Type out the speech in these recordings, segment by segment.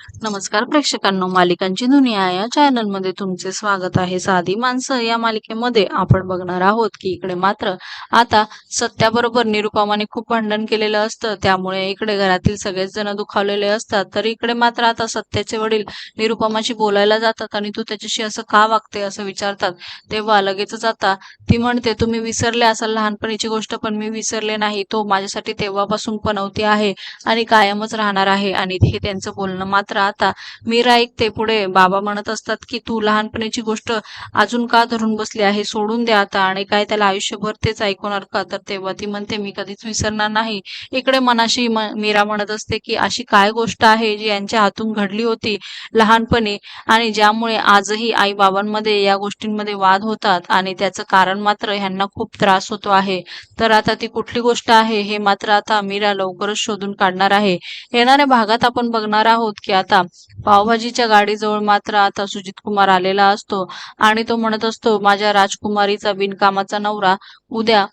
नमस्कार प्रेक्षकांनो मालिकांची दुनिया या चॅनलमध्ये तुमचे स्वागत आहे. साधी माणसं या मालिकेमध्ये आपण बघणार आहोत की इकडे मात्र आता सत्याबरोबर निरुपमाने खूप भांडण केलेलं असतं. त्यामुळे इकडे घरातील सगळेच जण दुखावलेले असतात. तर इकडे मात्र आता सत्याचे वडील निरुपमाशी बोलायला जातात आणि तू त्याच्याशी असं का वागते असं विचारतात. तेव्हा लगेचच आता ती म्हणते तुम्ही विसरले असाल लहानपणीची गोष्ट पण मी विसरले नाही. तो माझ्यासाठी तेव्हापासून पनवती आहे आणि कायमच राहणार आहे. आणि हे त्यांचं बोलणं मात्र आता मीरा ऐकते पुढे. बाबा म्हणत असतात की तू लहानपणीची गोष्ट अजून का धरून बसली आहे? सोडून द्या आता आणि काय त्याला आयुष्यभर तेच ऐकवणार का? तर तेव्हा ती म्हणते मी कधीच विसरणार नाही. इकडे मनाशी मीरा म्हणत असते की अशी काय गोष्ट आहे जी यांच्या हातून घडली होती लहानपणी आणि ज्यामुळे आजही आई बाबांमध्ये या गोष्टींमध्ये वाद होतात आणि त्याचं कारण मात्र ह्यांना खूप त्रास होतो आहे. तर आता ती कुठली गोष्ट आहे? हे मात्र आता मीरा लवकरच शोधून काढणार आहे. येणाऱ्या भागात आपण बघणार आहोत की आता. पावभाजीच्या गाडीजवळ मात्र आता सुजित कुमार आलेला असतो आणि तो म्हणत असतो माझ्या राजकुमारीचा बिनकामाचा नवरा उद्या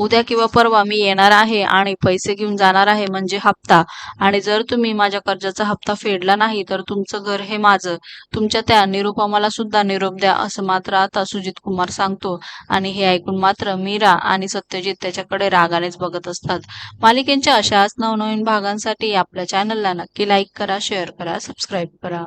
उद्या किंवा परवा मी येणार आहे आणि पैसे घेऊन जाणार आहे म्हणजे हप्ता. आणि जर तुम्ही माझ्या कर्जाचा हप्ता फेडला नाही तर तुमचं घर हे माझं. तुमच्या त्या निरुपमाला सुद्धा निरोप द्या असं मात्र आता सुजित कुमार सांगतो. आणि हे ऐकून मात्र मीरा आणि सत्यजित त्याच्याकडे रागानेच बघत असतात. मालिकेच्या अशाच नवनवीन भागांसाठी आपल्या चॅनलला नक्की लाईक करा शेअर करा सबस्क्राईब करा.